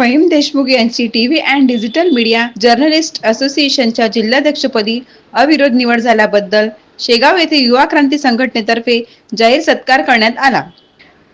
फहीम देशमुख यांची TV and digital media journalist असोसिएशनच्या जिल्हाध्यक्षपदी अविरोध निवड झाल्याबद्दल शेगाव येथे युवा क्रांती संघटनेतर्फे जाहीर सत्कार करण्यात आला.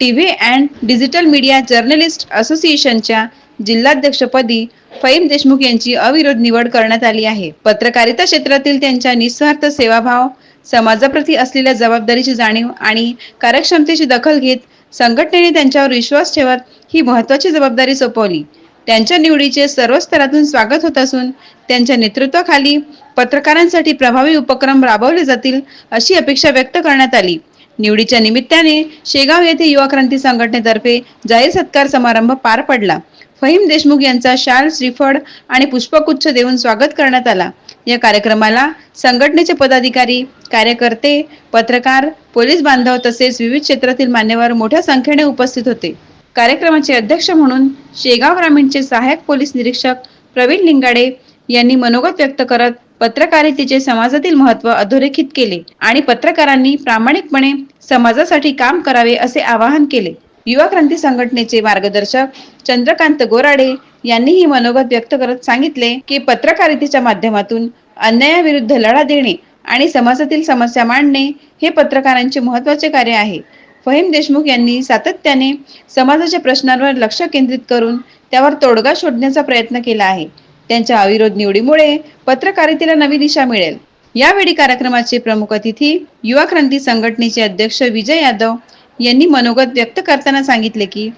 TV and digital media journalist असोसिएशनच्या जिल्हाध्यक्षपदी फहीम देशमुख यांची अविरोध निवड करण्यात आली आहे. पत्रकारिता क्षेत्रातील त्यांच्या निस्वार्थ सेवाभाव समाजाप्रती असलेल्या जबाबदारीची जाणीव आणि कार्यक्षमतेची दखल घेत संघटनेने त्यांच्यावर विश्वास ठेवत ही महत्वाची जबाबदारी सोपवली. त्यांच्या निवडीचे सर्व स्तरातून स्वागत होत असून त्यांच्या नेतृत्वाखाली पत्रकारांसाठी प्रभावी उपक्रम राबवले जातील अशी अपेक्षा व्यक्त करण्यात आली. निवडीच्या निमित्ताने शेगाव येथे युवा क्रांती संघटनेतर्फे जाहीर सत्कार समारंभ पार पडला. फहीम देशमुख यांचा शाल श्रीफळ आणि पुष्पगुच्छ देऊन स्वागत करण्यात आला. या कार्यक्रमाला संघटनेचे पदाधिकारी कार्यकर्ते पत्रकार पोलीस बांधव तसेच विविध क्षेत्रातील मान्यवर मोठ्या संख्येने उपस्थित होते. कार्यक्रमाचे अध्यक्ष म्हणून शेगाव ग्रामीणचे सहाय्यक पोलीस निरीक्षक प्रवीण लिंगाडे यांनी मनोगत व्यक्त करत पत्रकारितेचे समाजातील महत्त्व अधोरेखित केले आणि पत्रकारांनी प्रामाणिकपणे समाजासाठी काम करावे असे आवाहन केले. युवा क्रांती संघटनेचे मार्गदर्शक चंद्रकांत गोराडे यांनीही मनोगत व्यक्त करत सांगितले की पत्रकारितेच्या माध्यमातून अन्यायाविरुद्ध लढा देणे आणि समाजातील समस्या मांडणे हे पत्रकारांचे महत्त्वाचे कार्य आहे. फहीम देशमुख यांनी सातत्याने समाजाच्या प्रश्नांवर लक्ष केंद्रित करून त्यावर तोडगा शोधण्याचा प्रयत्न केला आहे. त्यांच्या अविरोध निवडीमुळे पत्रकारितेला नवी दिशा मिळेल. यावेळी कार्यक्रमाचे प्रमुख अतिथी युवा क्रांती संघटनेचे अध्यक्ष विजय यादव यांनी मनोगत व्यक्त करताना सांगितले की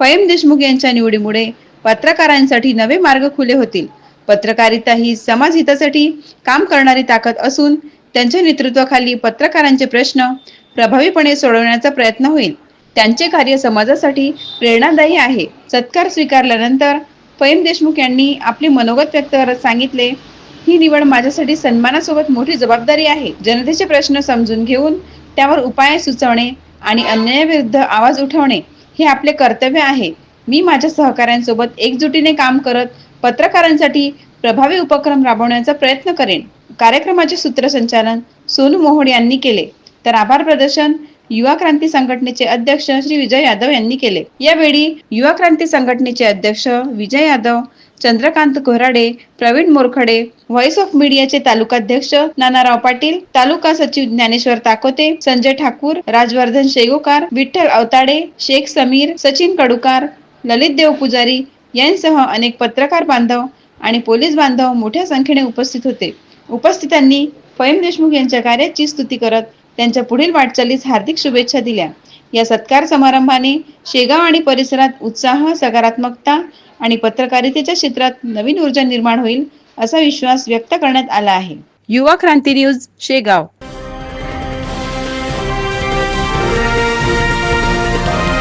फहीम देशमुख यांच्या निवडीमुळे पत्रकारांसाठी नवे मार्ग खुले होतील. पत्रकारिता ही समाज हितासाठी काम करणारी ताकद असून त्यांच्या नेतृत्वाखाली पत्रकारांचे प्रश्न प्रभावीपणे सोडवण्याचा प्रयत्न होईल. त्यांचे कार्य समाजासाठी प्रेरणादायी आहे. सत्कार स्वीकारल्यानंतर फैम देशमुख यांनी आपले मनोगत व्यक्त करत सांगितले ही निवड माझ्यासाठी सन्मानासोबत मोठी जबाबदारी आहे. जनतेचे प्रश्न समजून घेऊन त्यावर उपाय सुचवणे आणि अन्यायाविरुद्ध आवाज उठवणे हे आपले कर्तव्य आहे. मी माझ्या सहकाऱ्यांसोबत एकजुटीने काम करत पत्रकारांसाठी प्रभावी उपक्रम राबवण्याचा प्रयत्न करेन. कार्यक्रमाचे सूत्रसंचालन सोनू मोहोड यांनी केले. तर आभार प्रदर्शन युवा क्रांती संघटनेचे अध्यक्ष श्री विजय यादव यांनी केले. यावेळी युवा क्रांती संघटनेचे अध्यक्ष विजय यादव चंद्रकांत कोराडे प्रवीण मोरखडे व्हॉइस ऑफ मीडियाचे तालुकाध्यक्ष नानाराव पाटील तालुका सचिव ज्ञानेश्वर ताकोते संजय ठाकूर राजवर्धन शेगोकार विठ्ठल अवताडे शेख समीर सचिन कडुकार ललित देव पुजारी यांसह अनेक पत्रकार बांधव आणि पोलीस बांधव मोठ्या संख्येने उपस्थित होते. उपस्थितांनी फैम देशमुख यांच्या कार्याची स्तुती करत त्यांच्या पुढील वाटचालीस हार्दिक शुभेच्छा दिल्या. या सत्कार समारंभाने शेगाव आणि परिसरात उत्साह सकारात्मकता आणि पत्रकारितेच्या क्षेत्रात नवीन ऊर्जा निर्माण होईल असा विश्वास व्यक्त करण्यात आला आहे. युवा क्रांती न्यूज शेगाव.